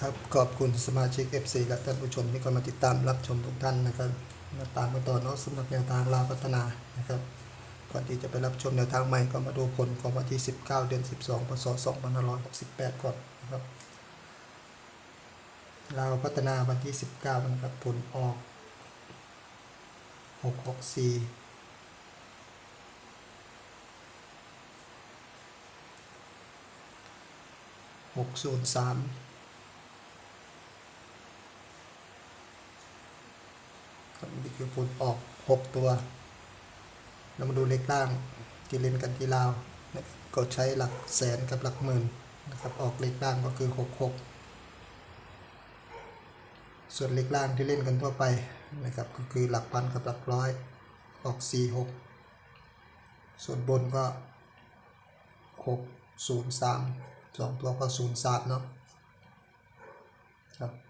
ครับขอบคุณสมาชิก FC และท่านผู้ชมที่เข้ามาติดตามรับชมทุกท่านนะครับมาตามกันต่อเนาะสำหรับแนวทางลาวพัฒนานะครับก่อนที่จะไปรับชมแนวทางใหม่ก็มาดูผลของวันที่ 19 เดือน 12 พศ 2568 ก่อนนะครับลาวพัฒนาวันที่ 19นะครับผลออก 664หกศูนย์สาม ครับนี่คือผลออกหกตัว เรามาดูเลขล่างที่เล่นกันที่ลาวก็ใช้หลักแสนกับหลักหมื่นนะครับออกเลขล่างก็คือหกหกส่วนเลขล่างที่เล่นกันทั่วไปนะครับก็คือหลักพันกับหลักร้อยออกสี่หกส่วนบนก็หกศูนย์สามสองตัวก็ศูนย์สามเนาะครับ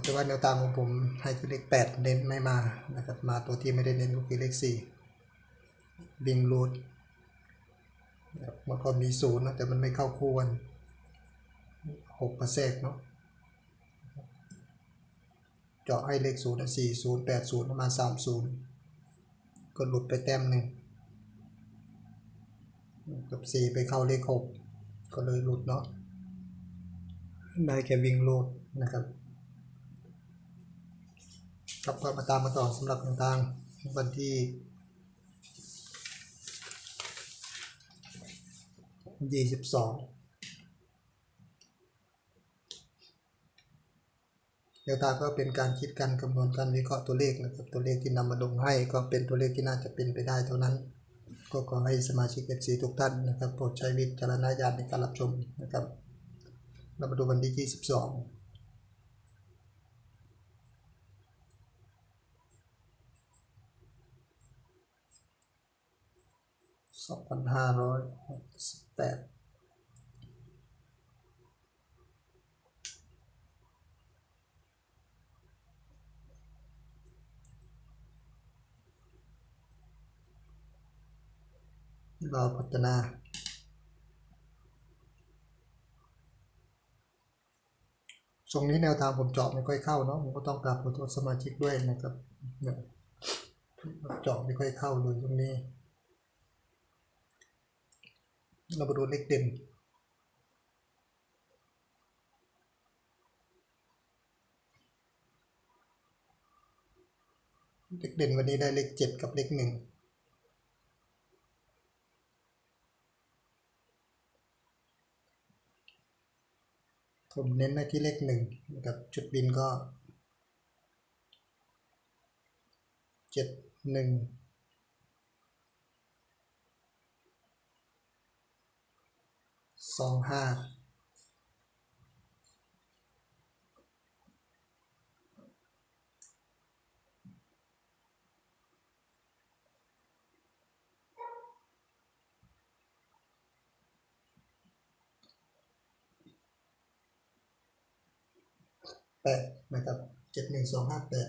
แต่ว่าแนวตามของผมให้คือเลขแปดเน้นไม่มานะครับมาตัวที่ไม่ได้เน้นก็คือเลขสี่บิงรูดนะครับมันก็มีศูนย์นะแต่มันไม่เข้าคู่กันหกประเซกเนาะเจาะให้เลขศูนย์สี่ศูนย์แปดศูนย์ประมาณสามศูนย์ก็หลุดไปแต้มหนึ่งกับสี่ไปเข้าเลขหกก็เลยหลุดเนาะได้แค่วิ่งโลดนะครับ ครับก็มาตามมาต่อสำหรับต่างๆวันที่ยี่สิบสองแนวทางก็เป็นการคิดการคำนวณการวิเคราะห์ตัวเลขนะครับตัวเลขที่นำมาลงให้ก็เป็นตัวเลขที่น่าจะเป็นไปได้เท่านั้น ก็ขอให้สมาชิก FC ทุกท่านนะครับโปรดใช้วิจารณญาณในการรับชมนะครับเรามาดูวันที่ 22 2568เราพัฒนาตรงนี้แนวทางผมเจาะไม่ค่อยเข้าเนาะ ผมก็ต้องกราบขอโทษสมาชิกด้วยนะครับเนี่ยเจาะไม่ค่อยเข้าเลยตรงนี้ เรามาดูเลขเด่นเลขเด่นวันนี้ได้เลขเจ็ดกับเลขหนึ่งผมเน้นในที่เลขหนึ่งนะครับจุดบินก็เจ็ดหนึ่ง สองห้าแปดนะครับเจ็ดหนึ่งสองห้าแปด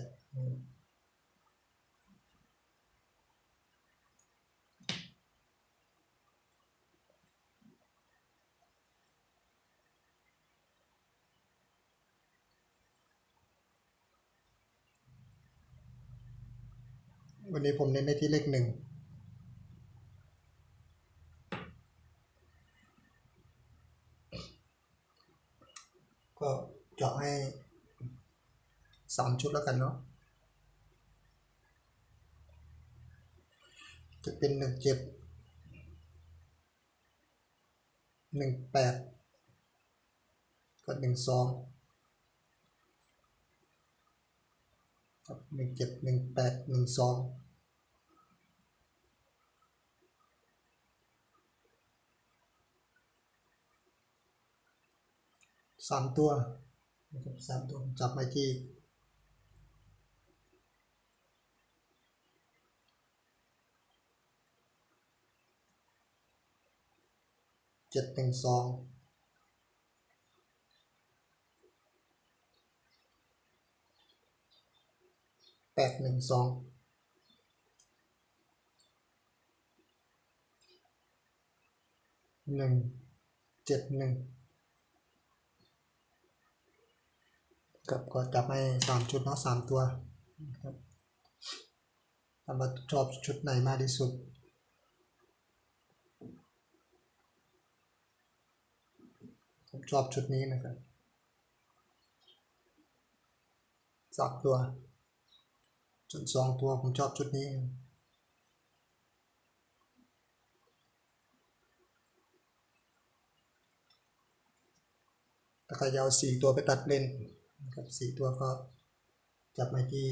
วันนี้ผมเน้นในที่เลขหนึ่งก็เจาะให้สามชุดแล้วกันเนาะจะเป็นหนึ่งเจ็ดหนึ่งแปดก็หนึ่งสองหนึ่งเจ็ดหนึ่งแปดหนึ่งสอง สามตัวนะครับสามตัวจับไปที่เจ็ดหนึ่งสองแปดหนึ่งสองหนึ่งเจ็ดหนึ่ง ครับก็จับให้สามชุดเนาะสามตัวครับถามาชอบชุดไหนมากที่สุดผมชอบชุดนี้นะครับสามตัวชุดสองตัวผมชอบชุดนี้ถ้าใครจะเอาสี่ตัวไปตัดเล่น นะครับสี่ตัวก็จับมาที่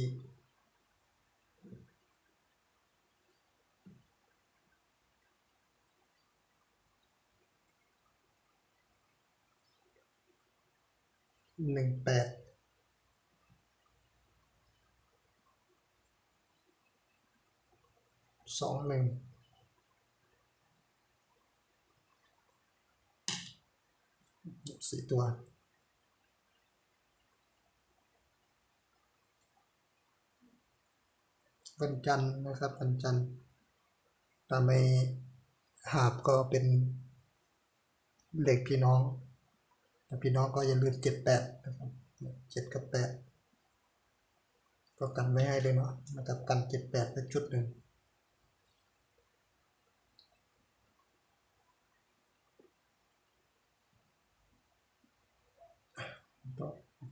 หนึ่งแปดสองหนึ่งสี่ตัว วันจันทร์นะครับ วันจันทร์ตามไปหาบก็เป็นเหล็กพี่น้องแต่พี่น้องก็อย่าลืมเจ็ดแปดนะครับเจ็ดกับแปดก็กันไว้ให้เลยเนาะนะครับกันเจ็ดแปดเป็นชุดหนึ่งก็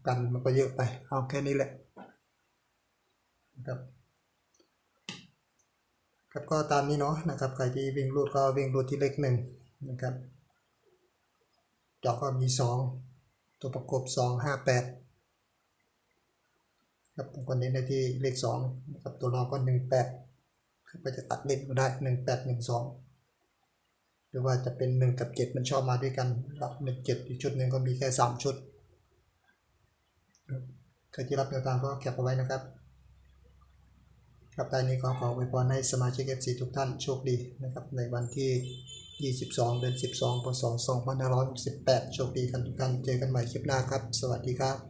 กันมันก็เยอะไป เอาแค่นี้แหละนะครับ ครับก็ตามนี้เนาะนะครับใครที่วิ่งรูดก็วิ่งรูดที่เลขหนึ่งนะครับจอกก็มีสองตัวประกบสองห้าแปดครับผมก็เน้นในที่เลขสองนะครับตัวรองก็หนึ่งแปดก็จะตัดเล่นก็ได้หนึ่งแปดหนึ่งสองหรือว่าจะเป็นหนึ่งกับเจ็ดมันชอบมาด้วยกันรับหนึ่งเจ็ดอีกชุดหนึ่งก็มีแค่สามชุดใครที่รับแนวทางก็แคปเอาไว้นะครับ ครับตอนนี้ขอขออวยพรให้สมาชิก FC ทุกท่านโชคดีนะครับในวันที่ 22 เดือน 12 พศ 2568 โชคดีกันทุกท่าน เจอกันใหม่คลิปหน้าครับ สวัสดีครับ